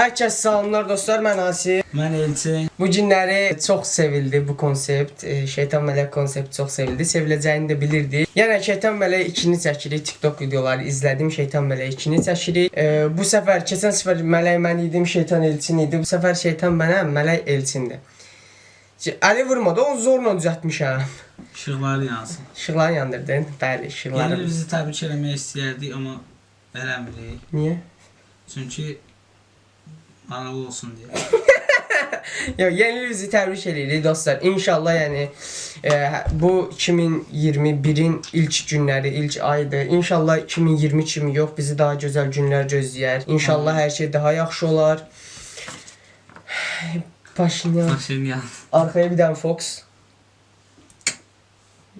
Hər kəs salamlar dostlar, mən Asi. Mən Elçin. Bu günləri çox sevildi bu konsept. E, Şeytan Mələk konsepti çox sevildi. Seviləcəyini də bilirdi. Yəni Şeytan Mələk 2-ni çəkirik. TikTok videoları izlədim. Şeytan Mələk 2-ni çəkirik. E, bu səfər keçən səfər Mələk mən idim, Şeytan Elçin idi. Bu səfər Şeytan mənəm, Mələk Elçindir. Əli vurmadı, onu zorla düzəltmişəm. İşıqları yansın. İşıqları yandırdın. Bəli, işıqları. bizi təbrik eləmək istəyərdik, amma eləmirik. Niyə? Çünki maraqlı olsun deyə. Ya yeni ilinizi təbrik edirik dostlar. İnşallah yəni e, bu 2021-in ilk günləri, ilk ayıdır. İnşallah 2020 kimi yox, bizi daha gözəl günlər gözləyər. İnşallah hər şey daha yaxşı olar. Paşinyan. Paşinyan. Arxaya bir dənə Fox.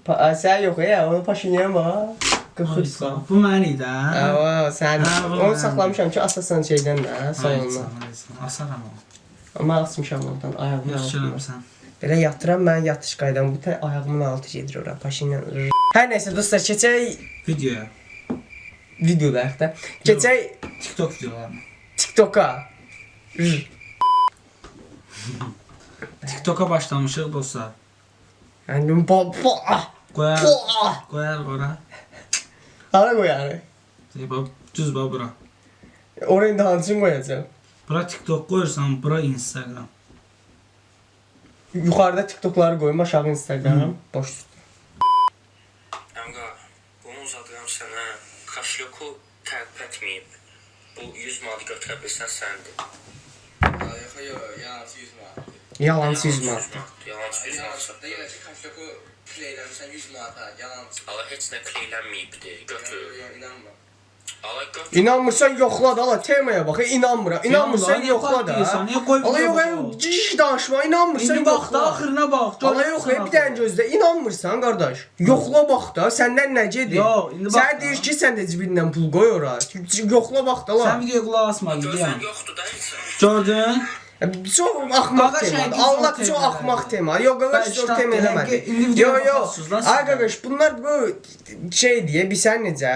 Pa sən yox ya, onu Paşinyan var. Qıxırsan. Bu mən idi hə? Ava, sən onu saxlamışam ki, asasan şeydən də, sana. Asaram o. Amma asmışam oradan ayağımın Yaxşı altına. eləmirsən. Belə yatıram mən yatış qaydam. Bu tə ayağımın altı gedir ora. Paşinyan. Hər nəsə dostlar, keçək Videoya. videolar da. Keçək TikTok videolarına. TikToka. TikTok'a başlamışıq dostlar. Yəni bu bu ah, Qoyar, bu ah. qoyar ora. Hara qoyarıq? Deyib, bax, düz bax bura. Ora indi hansını qoyacağam? Bura TikTok qoyursan, bura Instagram. Yuxarıda TikTokları qoyum, aşağı Instagram. Boş. Əmqa, bunu uzadıram sənə. Kaşyoku tərpətməyib. Bu 100 manat götürə bilsən səndir. Yox, yox, yalnız 100 manat. Yalançı yüzmə. Yalançı 100 manat. Da yenə ki, pleyləmişsən 100 manata, yalancı. Ala heç nə kleylənməyibdi. Götür. İnanma. Ala götür. İnanmırsan yoxla da, ala temaya bax, inanmıram. İnanmırsan yoxla da. patlayırsan? Niyə qoyub Ala yox, yoxla? ciş danışma, inanmırsan İndi bax da yoxla. axırına bax. Ala yox, bir dənə gözlə. İnanmırsan qardaş. Yoxla bax da, səndən nə gedir? Yox, indi bax Sən deyir ki, sən də cibindən pul qoy ora. Yoxla bax da Sən videoya qulaq asma deyəm. yoxdur da heç. Gördün? Çox axmaq temadır. Allah çox axmaq temadır. tema. Yox, Bəli, çox tema eləmədi. Yox, yox. Ay qaqaş, bunlar bu şey deyə bilsən necə?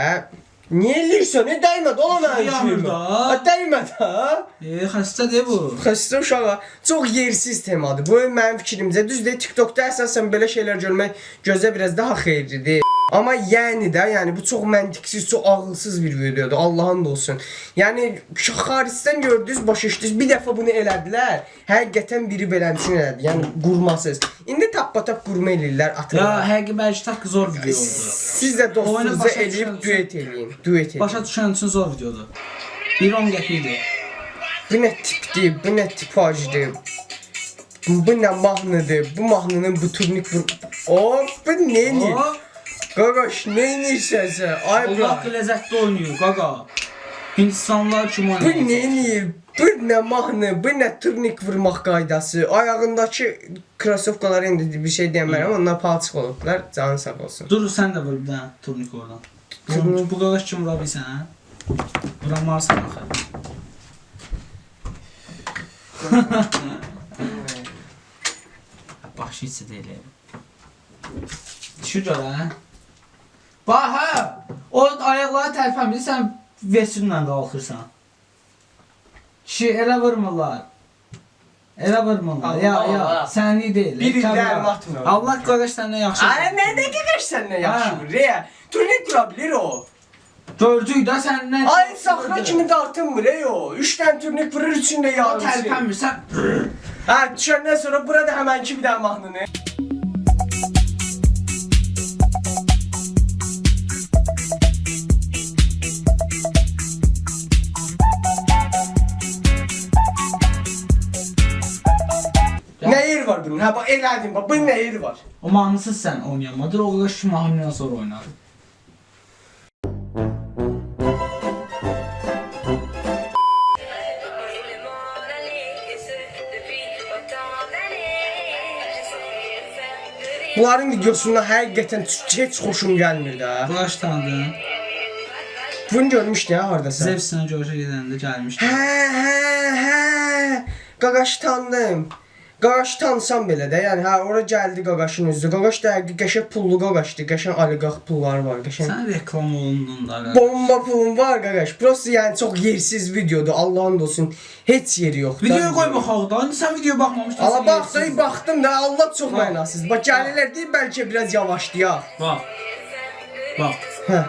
Niyə eləyirsən? Ne dəymə, dola mənim Yanır şeyimə. da. Ha, Dəymə da. E, xəstədir bu. Xəstə uşağa çox yersiz temadır. Bu mənim fikrimcə düzdür. TikTokda əsasən belə şeylər görmək gözə biraz daha xeyirlidir. Amma yəni də, yəni bu çox məntiqsiz, çox ağılsız bir videodur. Allahın da olsun. Yəni xaricdən gördünüz, başa düşdünüz. Bir dəfə bunu elədilər. Həqiqətən biri beləmsin elədi. Yəni qurmasız. İndi tappa-tap qurma eləyirlər, Ya atırlar. həqiqi bəlkə tak zor video oldu. Siz də başa eləyib duet eləyin. Duet eləyin. Başa düşən üçün zor videodur. 1-10 qəpikdir. Bu nə tipdir, bu nə tipajdır. Bu nə mahnıdır, bu mahnının bu turnik bu... O, bu neyini? O, Qaqaş, neyinirsən sən? Ay Allah bura. ləzzətli oynayır qaqa. Hindistanlılar kimi Bu oynayır. neyinir? Bu nə mahnı, bu nə turnik vurmaq qaydası. Ayağındakı krasovkaları indi bir şey deyəmərəm, onlar palçıq olublar. Canın sağ olsun. Dur sən də vur bir dənə turnik oradan. Turnik. Bu, bu qaqaş kimi vura bilsən hə? Vuramazsan axı. Heç də deyil. Şu görə hə? Bax hə! O ayaqları tərpənmir, sən vesinlə qalxırsan. Kişi elə vurmurlar. Elə vurmurlar. Ya Allah ya, Allah. sənlik deyil. Bir ildə Kəmrə. əl atmır. Allah qaqaş səndən yaxşı. Ay nə də qaqaş səndən yaxşı vurur ya. Turnik vura bilir o. Gördük də səndən. Ay saxra kimi dartınmır ey o. 3 dənə turnik vurur, üçündə O yarısı. tərpənmirsən. Ha düşəndən sonra burada həmənki bir dənə mahnını. Bax. Bunun nə yeri var? O mahnısız sən oynayamadır, o qaqaş şu mahnıdan sonra oynadı. Bunların videosunda həqiqətən heç xoşum gəlmir də. Qaqaş tanıdın. Bunu görmüşdün ha hardasa? Zevsinə görüşə gedəndə gəlmişdi. Hə, hə, hə. Qaqaş tanıdım. Qaqaş tanısan belə də, yəni hə ora gəldi qaqaşın özü. Qaqaş dəqiq qəşəng pullu qaqaşdı. Qəşəng oliqarx pulları var, qəşəng. Sən reklam olundun da. Bomba pulun var qaqaş. Prosta yəni çox yersiz videodur. Allahın olsun. Heç yeri yoxdur. Videoya qoy baxaq da. İndi sən videoya baxmamışdın. Ala baxdım, baxdım da Allah çox mənasız. Bax gəlirlər deyir bəlkə biraz yavaşlayaq. Bax. Bax. Hə.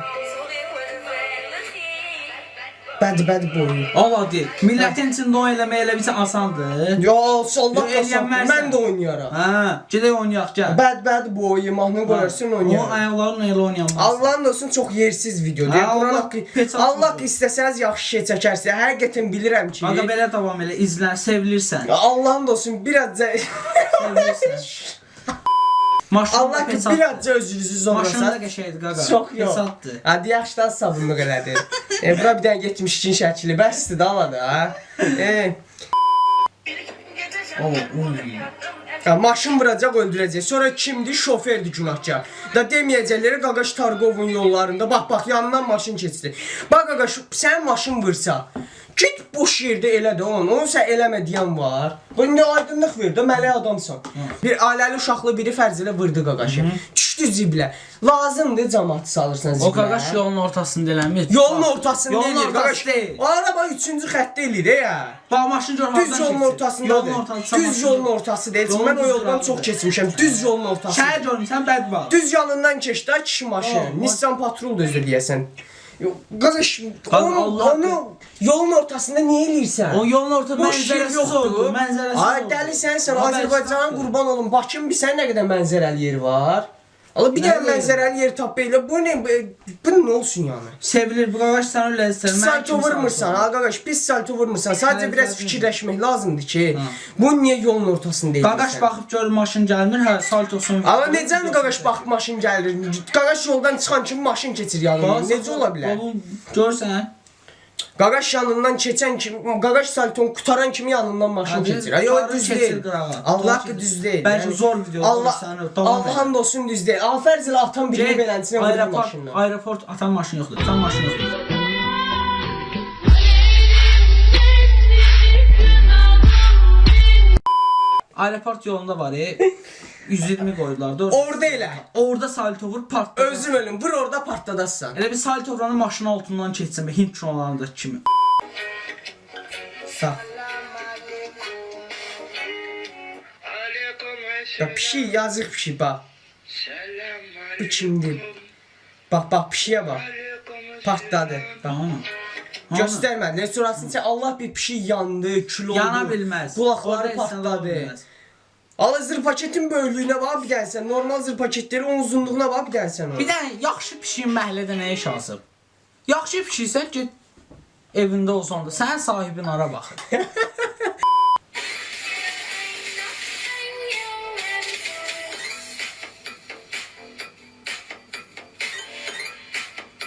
Bədi bədi boyu. Allah deyir. Millətin içində o eləmək elə bir asandır. Ya Allah Yo, kasap. eləyənmərsən. Mən də oynayaram. Hə, gedək oynayaq gəl. Bəd bəd boyu mahnı qoyarsın O oynayaram. ayaqlarla elə oynayamaz. Allahın olsun çox yersiz videodur. Ha, Quran Allah haqqı peçat Allah istəsəniz yaxşı şey çəkərsiniz. Həqiqətən bilirəm ki. Aga belə davam elə, izlər, sevilirsən. Allahın olsun birazca Sevilirsən. Maşında Allah ki pesatdır. birazca özünüzü Maşında zorlasan. qəşəngdir qaqa. Çox yox. Pesatdır. Hadi yaxşıdan sabunluq elədi. E, bura bir dənə getmişkin şəkili. Bəsdir də aladı ha. E, O, uy. ya, maşın vuracaq öldürəcək. Sonra kimdir? Şoferdir günahkar. Da deməyəcəklər qaqaş Targovun yollarında. Bax bax yanından maşın keçdi. Bax qaqaş sən maşın vursa Git boş yerdə elə də onu. Onu sən eləmə deyən var. Bu indi aydınlıq ver də məli adamsan. Bir ailəli uşaqlı biri fərz elə vurdu qaqaşı. Düşdü ziblə. Lazımdır cəmaat salırsan ziblə. O qaqaş yolun ortasında eləmir. Yolun ortasında Yolun eləyir ortası deyil. O araba 3-cü xəttdə eləyir ya. Bax maşın gör Düz yolun ortasındadır. Yolun ortasında. Düz yolun ortası deyil. Yolun Mən o yoldan çox keçmişəm. Düz yolun ortası. Şəhər görmüsən bəd var. Düz yanından keçdi maşını. Aa, Nissan Patrol da özü deyəsən. Qaqaş, onu, onu yolun ortasında niyə eləyirsən? O yolun ortasında mənzərəsi yoxdur. Mənzərəsi Ay yoxdur. dəlisən sən Ha, Azərbaycana bəs- qurban olum. Bakın bir sən nə qədər mənzərəli yer var. Allah bir yeri? mənzərəli yer tap elə. Bu ne? Bu, bu nə olsun yəni? Sevilir bu qaqaş sən öyle. Pis salto vurmursan qaqaş, pis salto vurmursan. Sadəcə Hə, biraz lazım. fikirləşmək lazımdır ki, bu niyə yolun ortasında eləyirsən? Qaqaş baxıb görür maşın gəlmir, hə saltosunu. Amma necə qaqaş bax maşın gəlir. Qaqaş yoldan çıxan kimi maşın keçir yanından. Necə ola bilər? Görsən? Qaqaş yanından keçən kimi, qaqaş salton qutaran kimi yanından Hadi, keçir. Ay o qurtarır, düz qırağa. Allah keçir. düz deyil. Bəlkə Yəni, zor video Allah. Allahın olsun düz deyil. Afərz elə atan birini beləsinə vurur maşınla. aeroport atan maşın yoxdur. Atan maşın yoxdur. Aeroport yolunda var e. 120 qoydular. Doğru. Orada elə. Orada salto vur partladı. Özüm ölüm. Vur orada partladassan. Elə bir salto vuranı maşın altından keçsin be Hind kinolarındakı kimi. Sağ. Ya pişik yazıq pişik bax. Bu kimdir? Bax bax pişiyə bax. Partladı. Bax. Tamam. Göstərmədi. Ne sonrasını sən Allah bir pişik yandı, kül oldu. Yana bilməz. Qulaqları partladı. Ala zır paketin böyüklüyünə bax bir dənə sən. Normal zır paketlərin onun uzunluğuna bax bir dənə sən. Bir dənə yaxşı pişiyin məhəllədə nə iş asıb? Yaxşı pişiksən get evində olsan da sənin sahibin ara baxır.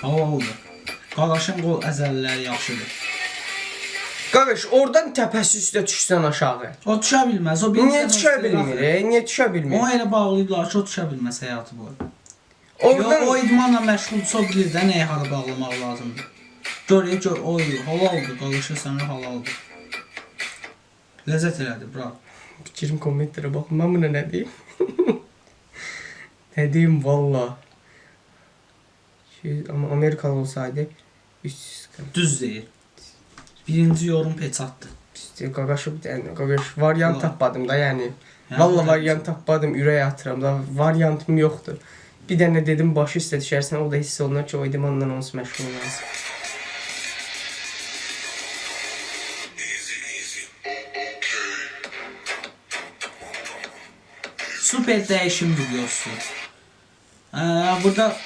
Hava oldu. Qaqaşın qol əzəlləri yaxşıdır. Qardaş, oradan təpəsi üstə düşsən aşağı. O düşə bilməz. O Niyə düşə bilmir? e? Niyə düşə bilmir? O elə bağlayıblar ki, o düşə bilməz həyatı boyu. Oradan Yo, o idmanla məşğulsa o bilir də nəyə hara bağlamaq lazımdır. Gör, ya, gör, oy, halaldır, qalışır sənə halaldır. Ləzzət elədi, bravo. Fikrim kommentlərə baxın. Mən buna nə deyim? nə deyim valla. Şey, amma Amerikalı olsaydı 300 Düz deyir. Birinci yorum peçatdır. İşte qaqaşı bir dənə qaqaş variant Ulan. tapmadım da yəni. Yəni, Valla variant tapmadım, ürək atıram da variantım yoxdur. Bir dənə dedim başı üstə düşərsən o da hiss olunur ki o idmanla onsuz məşğul olmaz. Super dəyişim videosu. Ee, burada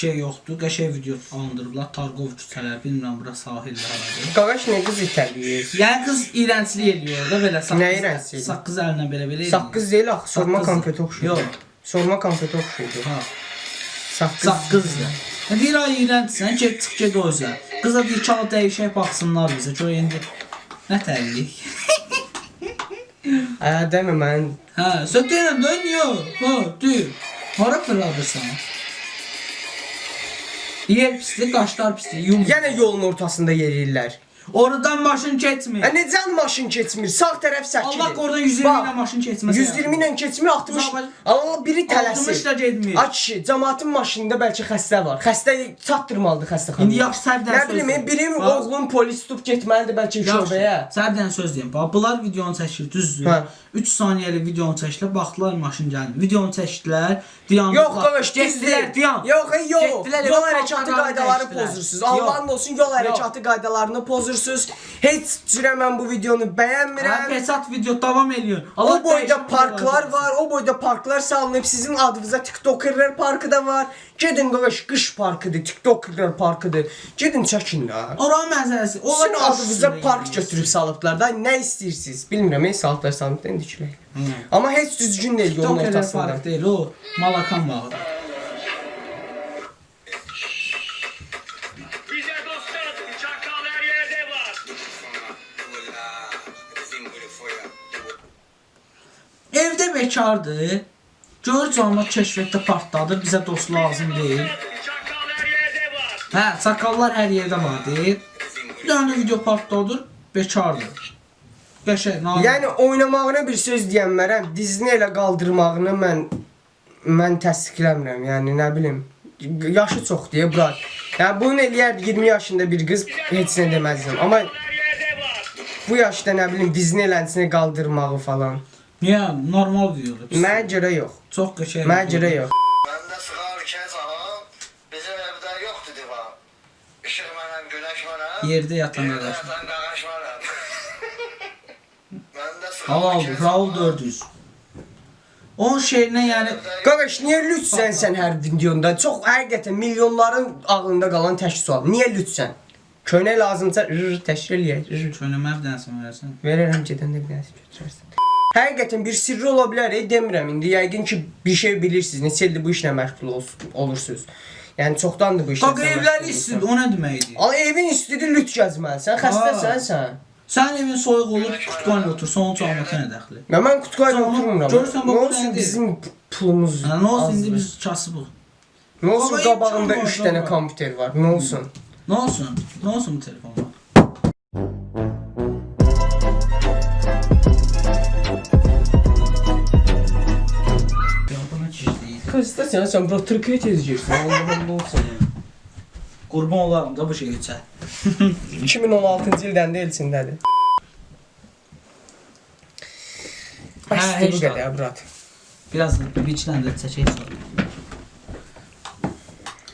şey yoxdur. Qəşəng video alındırıblar. Targov küçələr, bilmirəm bura sahildə haradır. Qaqaş nə qız itəliyir? Yəni qız iyrənclik eləyir da belə saqqız. Nə iyrəncliyi? Saqqız əlinə belə belə. Saqqız deyil axı, sorma konfeti oxşuyur. Yox. Sorma konfeti oxşuyur. Ha. Saqqız. Saqqızdır. Deyir ay iyrəncsən, get çıx get o özə. Qıza bir çal dəyişək baxsınlar bizə. Gör indi nə tərlik. Ə, demə mən Hə, də niyə? Ha, deyir. Hara fırladırsan? Yer pisdir, qaşlar pisdir. Yum. yenə yolun ortasında yeriyirlər. Oradan maşın keçmir. E necə maşın keçmir? Sağ tərəf səkidir. Allah oradan 120 Bax, ilə maşın keçməsə. 120 ilə keçmir 60. Uzaq- Allah biri 60 tələsir. da getmir. Ay kişi, cəmaatın maşınında bəlkə xəstə var. Xəstə çatdırmalıdır xəstəxanaya. İndi yaxşı sərdən Nə söz bilim, deyim. birim oğlun polis tutub getməlidir bəlkə şöbəyə. Sərdən söz deyim. Bax, bunlar videonu çəkir, düzdür? Hə. 3 saniyəlik videonu çəkdilər, baxdılar maşın gəlmir. Videonu çəkdilər, dayandılar. Yox, qardaş, getdilər, dayan. Yox, yox. Getdilər, Yol yox, hərəkatı paltarlarını qaydaları dəyişdilər. pozursunuz. Allahın olsun, yol hərəkatı qaydalarını pozursunuz. Heç cürə mən bu videonu Hə, bəyənmirəm. Pesat video davam ediyor. O boyda parklar var, o boyda parklar salınıb. Sizin adınıza TikTokerlər parkı da var. Gedin qardaş, qış parkıdır, TikTokerlər parkıdır. Gedin çəkin də. Oranın mənzərəsi. Onlar Sizin adınıza park götürüb salıblar da. Nə istəyirsiniz? Bilmirəm, ey salıblar indi dikilək. Amma heç düzgün deyil yolun ortasında. park deyil, o Malakan bağı. Bize dostlar, çakal her yerde var. Evdə bekardır. Gör cəmaət kəşfiyyatda partladı, bizə dost lazım deyil. Hə, sakallar hər yerdə var deyil. Bir dənə video partladır, bekardır. Qəşəng, nadir. Yəni oynamağına bir söz deyənmərəm, dizini elə qaldırmağını mən mən təsdiqləmirəm. Yəni nə bilim, yaşı çox deyə bura. Yəni bunu eləyər 20 yaşında bir qız heç nə deməzdim. Amma bu yaşda nə bilim dizini eləntisini qaldırmağı falan. Niyə normal? Mənə görə yox. Çox qəşəng. Mənə görə yox. Məndə sığar kəz aha. Bizim evdə yoxdur divar. İşıq mənəm, günəş mənəm. Yerdə yatan qardaş. yatan qaqaş mənəm. Məndə sığar Halal, Raul aha. 400. Onun şeirinə yəni Qardaş, niyə lütsən sən hər videonda? Çox həqiqətən milyonların ağlında qalan tək sual. Niyə lütsən? Köynək lazımsa rr təşkil eləyək. rr. könəmə bir dənəsə verərsən. Verərəm gedəndə bir dənəsi götürərsən. Həqiqətən bir sirri ola bilər, ey, demirəm indi. Yəqin ki, bir şey bilirsiniz. Neçə ildir bu işlə məşğul ol- olursunuz. Yəni çoxdandır bu işlə. Qaqa evləri istidir, o nə deməkdir? Al evin istidir lüt gəzməlisən. Xəstəsən sən. Sənin evin soyuq olur, tutqan otursan, onun çalmaqda nə dəxli? Mən kutkayla Tamam, oturmuram. görürsən bax, olsun bizim pulumuz. Nə olsun indi biz kasıbıq. Nə olsun imkan 3 var, dənə kompüter var. Nə olsun? Nə olsun? Nə olsun bu telefon Xəstəsən sən bura Türkiyə tez girsən. Allah Allah olsun. Qurban olaram da bu şey içə. 2016-cı ildən də elçindədir. Hə, Hə, heç bu də. qədər brat. Biraz biçləndə çəkək sonra.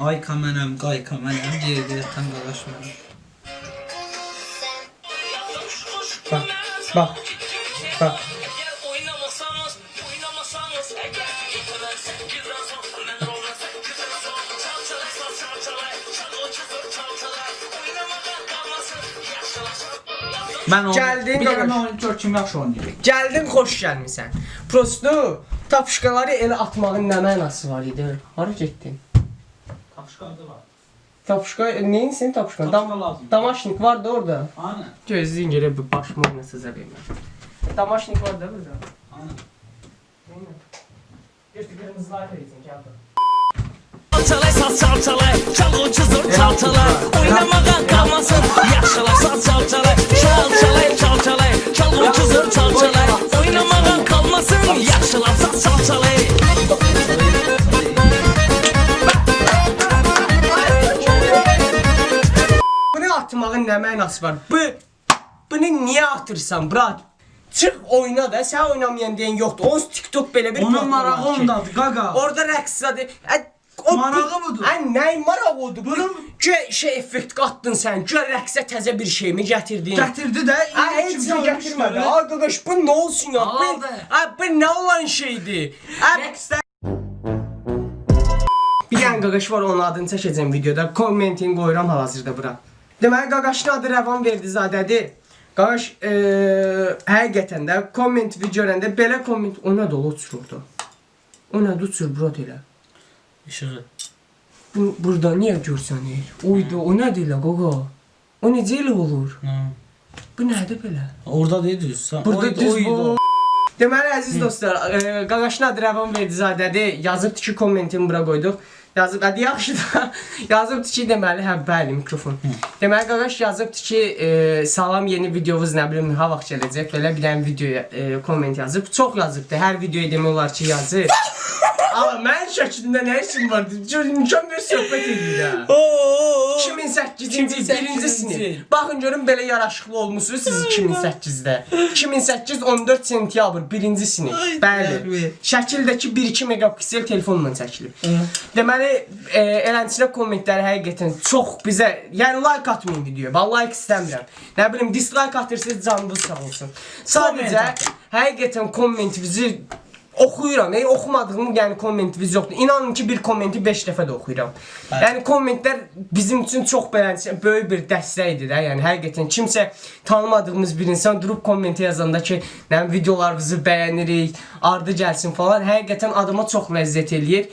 Ay kamerəm, qay kamerəm, yerdə yatan qalaş var. Bax, bax. Bax. Mən onu Gəldin, bir dənə qalaş. oyun gör kim yaxşı oynayır. Gəldin, xoş gəlmisən. Prosto tapışqaları elə atmağın nə mənası var idi? Hara getdin? Tapışqanda var. Tapışqa, neyin sən tapışqan? Tapışqa lazım. Damaşnik var da orada. Ana, Gözləyin görə bir başımı oynasız əbəyim. Damaşnik var da burada. ana. Gördü qırmızılar verirsən, gəl bura. Çalçalay, sal çalçalay, çal o çızır çal çalay mənası var? Bu bunu niyə atırsan, brat? Çıx oyna da, sən oynamayan deyən yoxdur. Onun TikTok belə bir Onun platform var marağı ki, ondadır, qaqa. Orada rəqs zadı. Ə, o- Marağı budur. Ə, nə marağı odur? Bunun gö şey effekt qatdın sən. Gör rəqsə təzə bir şeymi gətirdin? Gətirdi də. Ay heç nə gətirmədi. Ay qaqaş bu nə olsun ya? Bu, Halaldır. ay bu nə olan şeydir? Ay Bir dənə qaqaş var onun adını çəkəcəm videoda. Kommentini qoyuram hal-hazırda bura. Deməli qaqaşın adı Rəvan Verdizadədir. Qaqaş e, həqiqətən də komment görəndə belə komment o nə dolu uçurdu. O nə uçur bura elə. İşığı. Bu burada niyə görsənir? Oydu, o nədir elə qaqa? O necə elə olur? Bu nədir belə? Düz. Sən- Burada oydu, düz oydu. bu. Deməli əziz dostlar, e, Qaqaşın adı Rəvan Verdizadədir. Yazıb ki, kommentini bura qoyduq. Yazıb, hadi yaxşı da yazıbdı ki deməli, hə bəli mikrofon. Deməli qardaş yazıbdı ki, e, salam yeni videovuz nə bilim ha vaxt gələcək. Belə bir dənə videoya e, komment yazıb. Çox yazıbdı. Hər videoya demək olar ki, yazır. Amma mən şəklində nə işim var? Mükəmməl söhbət edir ha. 2008-ci 1-ci sinif. Baxın görün belə yaraşıqlı olmusunuz siz 2008-də. 2008 14 sentyabr 1-ci sinif. Bəli. Şəkildəki 1-2 megapiksel telefonla çəkilib. Deməli, e, eləncə kommentləri həqiqətən çox bizə, yəni like atmayın videoya. Mən like istəmirəm. Nə bilim dislike atırsınız canınız sağ olsun. Sadəcə həqiqətən kommentinizi oxuyuram. Ey oxumadığım yəni kommentiniz yoxdur. İnanın ki bir kommenti 5 dəfə də oxuyuram. Yəni kommentlər bizim üçün çox belə böyük bir dəstəkdir də. Yəni həqiqətən kimsə tanımadığımız bir insan durub komment yazanda ki, nə videolarınızı bəyənirik, ardı gəlsin falan, həqiqətən adama çox ləzzət eləyir.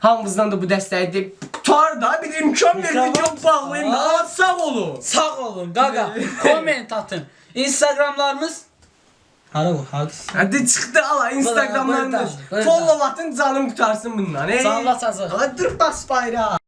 Hamımızdan da bu dəstəyi tutar da bir imkan ver Mikrofon- video bağlayın da. Sağ olun. Sağ olun qaqa. Komment atın. Instagramlarımız Hara bu? Hangisi? Hadi çıxdı ala Instagramdan follow atın canım qutarsın bundan. Ey. Canla çazır. Hadi dur bas bayrağı.